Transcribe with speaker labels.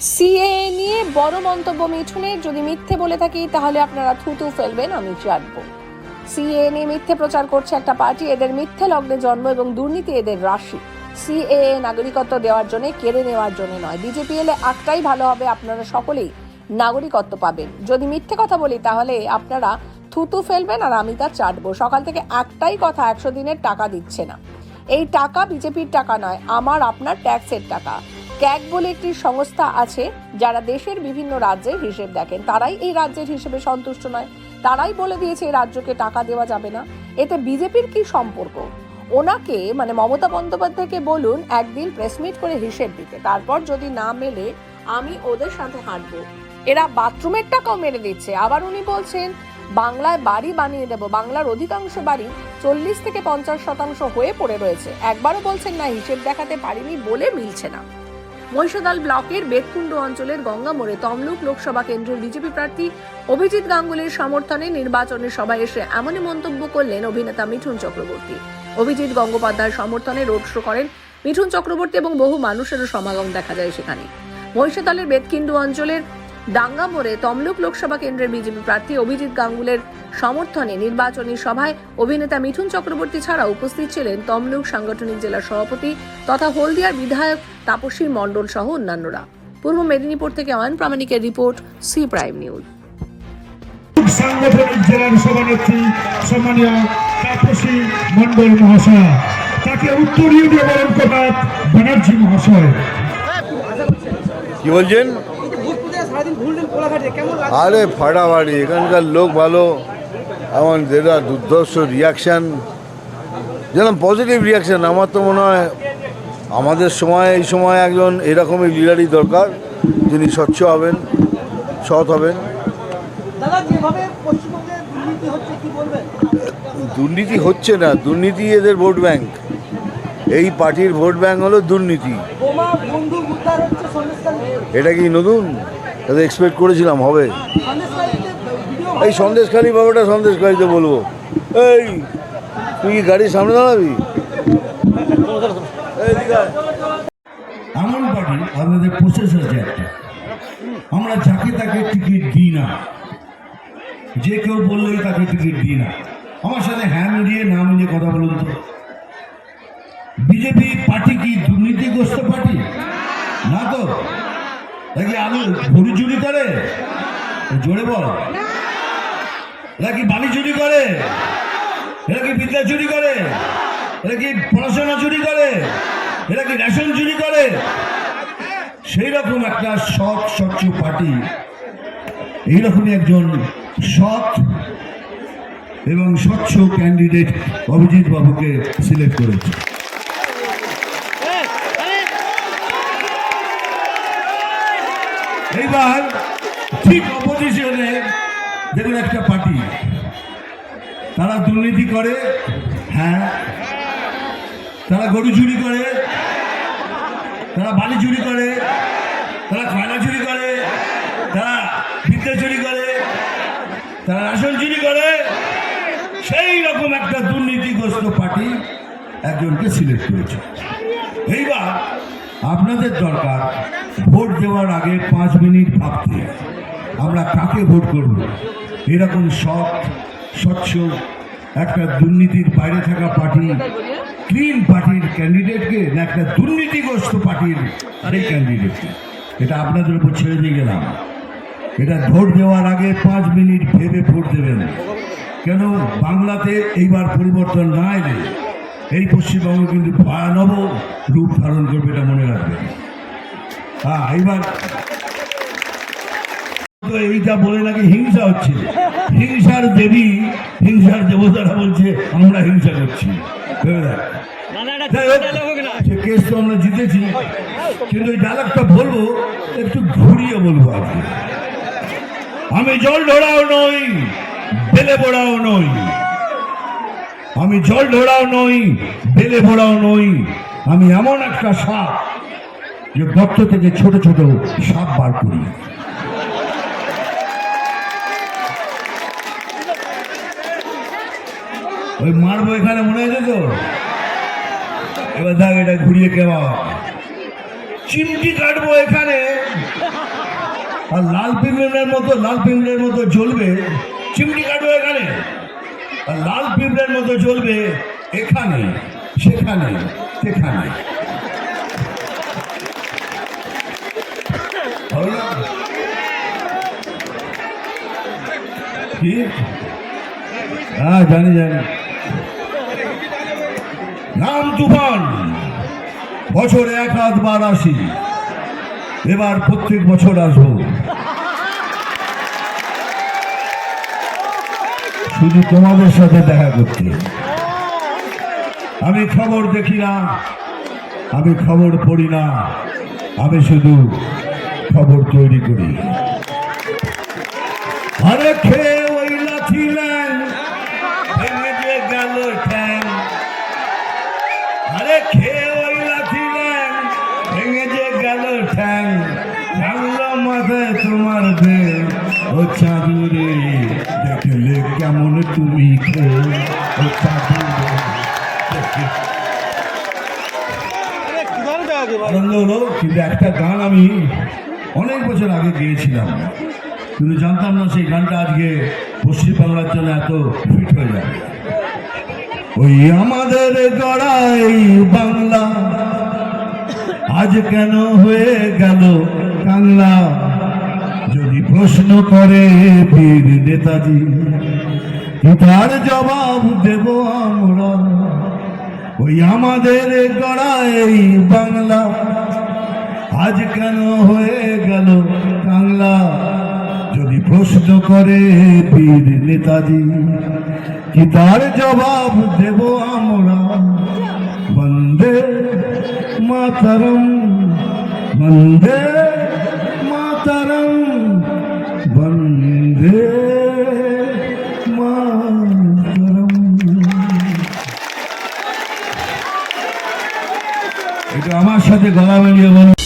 Speaker 1: CA নিয়ে বড় মন্তব্য মিঠুনের। যদি মিথ্যে বলে থাকি, তাহলে আপনারা থুতু ফেলবেন, আমি চাটবো সিএ নিয়ে মিথ্যে প্রচার করছে একটা পার্টি, এদের মিথ্যে লগ্নে জন্ম এবং দুর্নীতি এদের রাশি। সিএ নাগরিকত্ব দেওয়ার জন্য, কেড়ে নেওয়ার জন্য নয়। বিজেপি এলে একটাই ভালো হবে, আপনারা সকলেই নাগরিকত্ব পাবেন। যদি মিথ্যে কথা বলি, তাহলে আপনারা থুতু ফেলবেন আর আমি তা চাটবো। সকাল থেকে একটাই কথা, একশো দিনের টাকা দিচ্ছে না। এই টাকা বিজেপির টাকা নয়, আমার, আপনার ট্যাক্সের টাকা। ক্যাগ বলে একটি সংস্থা আছে, যারা দেশের বিভিন্ন রাজ্যের হিসেব দেখেন। তারাই এই রাজ্যের হিসেবে সন্তুষ্ট নয়। তারাই বলে দিয়েছে এই রাজ্যকে টাকা দেওয়া যাবে না। এতে বিজেপির কি সম্পর্ক? ওনাকে মানে মমতা বন্দ্যোপাধ্যায়কে বলুন, একদিন প্রেসমিট করে হিসেব দিতে। তারপর যদি না মেলে, আমি ওদের সাথে হাঁটবো। এরা বাথরুমের টাকাও মেরে দিচ্ছে। আবার উনি বলছেন, বাংলায় বাড়ি বানিয়ে দেব। বাংলার অধিকাংশ বাড়ি চল্লিশ থেকে পঞ্চাশ শতাংশ হয়ে পড়ে রয়েছে। একবারও বলছেন না, হিসেব দেখাতে পারিনি বলে মিলছে না। মহিষাদল ব্লকের বেতকুণ্ড অঞ্চলের গঙ্গামোড়ে তমলুক লোকসভা কেন্দ্রের বিজেপি প্রার্থী অভিজিৎ গাঙ্গুলির সমর্থনে নির্বাচনের সভায় এসে এমনই মন্তব্য করলেন অভিনেতা মিঠুন চক্রবর্তী। অভিজিৎ গঙ্গোপাধ্যায়ের সমর্থনে রোড শো করেন মিঠুন চক্রবর্তী এবং বহু মানুষেরও সমাগম দেখা যায় সেখানে। মহিষাদলের বেতকিন্ডু অঞ্চলের ডাঙ্গামোড়ে তমলুক লোকসভা কেন্দ্রের বিজেপি প্রার্থী অভিজিৎ গাঙ্গুলের সমর্থনে নির্বাচনী সভায় অভিনেতা মিঠুন চক্রবর্তী ছাড়া উপস্থিত ছিলেন তমলুক সাংগঠনিক জেলা সভাপতি তথা হলদিয়ার বিধায়ক তাপসী মণ্ডল সহ অন্যান্যরা। পূর্ব মেদিনীপুর থেকে অয়ন প্রামাণিকের রিপোর্ট সি প্রাইম নিউজ।
Speaker 2: সাংগঠনিক জেলার সভানেত্রী সম্মানীয় তাপসী মন্ডল মহাশয় তাকে উত্তরীয় দিয়ে বরণ করার ব্যানার্জি মহাশয়।
Speaker 3: কি বলছেন? আরে ফাটাফাটি এখানকার লোক ভালো এমন যেটা দুর্ধর্ষ রিয়াকশান যেরকম পজিটিভ রিয়াকশান আমার তো মনে হয় আমাদের সময় এই সময় একজন এরকমই লিডারই দরকার যিনি স্বচ্ছ হবেন সৎ হবেন।
Speaker 4: দুর্নীতি হচ্ছে
Speaker 3: না দুর্নীতি এদের ভোট ব্যাংক। এই পার্টির ভোট ব্যাংক হলো দুর্নীতি। এটা কি নতুন? এটা এক্সপেক্ট করেছিলাম হবে। এই সন্দেশখালী বাবাটা সন্দেশখালীতে বলব। এই তুই কি গাড়ির সামনে দাঁড়াবি।
Speaker 2: এমন পার্টি আমাদের প্রসেস আছে একটা। আমরা যাকে তাকে টিকিট দিই না। যে কেউ বললেই তাকে টিকিট দিই না। আমার সাথে হ্যাঁ মিলিয়ে না মিলিয়ে কথা বলুন তো। বিজেপি পার্টি কি দুর্নীতিগ্রস্ত পার্টি? না তো। নাকি আলু ভুড়ি চুরি করে? জোরে বল। এরা কি বালি চুরি করে? এরা কি বিদ্যা চুরি করে? এরা কি পড়াশোনা চুরি করে? এরা কি রেশন চুরি করে? সেই রকম একটা সৎ স্বচ্ছ পার্টি। এইরকমই একজন সৎ এবং স্বচ্ছ ক্যান্ডিডেট অভিজিৎ বাবুকে সিলেক্ট করেছে। এইবার ঠিক অপোজিশনে দেখুন একটা পার্টি। তারা দুর্নীতি করে হ্যাঁ তারা গরু চুরি করে, তারা বালি চুরি করে, তারা কয়লা চুরি করে, তারা বিদ্যা চুরি করে, তারা রাশন চুরি করে। সেই রকম একটা দুর্নীতিগ্রস্ত পার্টি একজনকে সিলেক্ট করেছে। এইবার আপনাদের দরকার ভোট দেওয়ার আগে পাঁচ মিনিট ভাবতে। আমরা কাকে ভোট করব? এরকম সৎ, স্বচ্ছ একটা দুর্নীতির বাইরে থাকা পার্টি ক্লিন পার্টির ক্যান্ডিডেটকে না একটা দুর্নীতিগ্রস্ত পার্টির সেই ক্যান্ডিডেটকে। এটা আপনাদের উপর ছেড়ে দিয়ে গেলাম। এটা ভোট দেওয়ার আগে পাঁচ মিনিট ভেবে ভোট দেবেন। কেন? বাংলাতে এইবার পরিবর্তন না এলে এই পশ্চিমবঙ্গ কিন্তু ভয়ানব রূপ ধারণ করবে এটা মনে রাখবেন। হ্যাঁ এইবার এইটা বলে নাকি হিংসা হচ্ছে। হিংসার দেবী, হিংসার দেবতারা বলছে, আমরা হিংসা করছি। ভেবে দেখ। যাই হোক, সে কেস তো আমরা জিতেছি কিন্তু এই ডায়লগটা বলব একটু ঘুরিয়ে বলব আজকে। আমি জল ঢোড়াও নই বেলে বোড়াও নই। আমি জল ঢোড়াও নই বেলে বোড়াও নই। আমি এমন একটা সাপ যে গর্ত থেকে ছোট ছোট সাপ বার করি। ওই মারবো এখানে, মনে হয়েছে তো এবার দেখ এটা ঘুরিয়ে কেমন চিমটি কাটবো এখানে। আর লাল পিঁপড়ের মতো, লাল পিঁপড়ের মতো জ্বলবে। চিমটি কাটবো এখানে। আর লাল পিঁপড়ের মতো জ্বলবে এখানে, সেখানে সেখানে। কি? হ্যাঁ জানি জানি। নাম তুফান বছরে এক আধবার আসি এবার প্রত্যেক বছর আসব। শুধু তোমাদের সাথে দেখা করতে। আমি খবর দেখি না। আমি খবর পড়ি না। আমি শুধু খবর তৈরি করি। আরে খেয়ে ওই লাথি ল্যাং, তোমার দে ও চাঁদুরে, দেখলে কেমন তুমি ও চাঁদুরে আনন্দ হলো, কিন্তু একটা গান আমি অনেক বছর আগে গিয়েছিলাম। কিন্তু জানতাম না সেই গানটা আজকে পশ্চিমবাংলার জন্য এত ফিট হয়ে যাবে। ওই আমাদের গড়াই বাংলা আজ কেন হয়ে গেল কাংলা যদি প্রশ্ন করে বীর নেতাজি তার জবাব দেব আমরা। ওই আমাদের গড়াই বাংলা আজ কেন হয়ে গেল বাংলা? যদি প্রশ্ন করে বীর নেতাজি কি তার জবাব দেব আমরা। বন্দে মাতরম, বন্দে এটা আমার সাথে গলা মিলিয়ে বলুন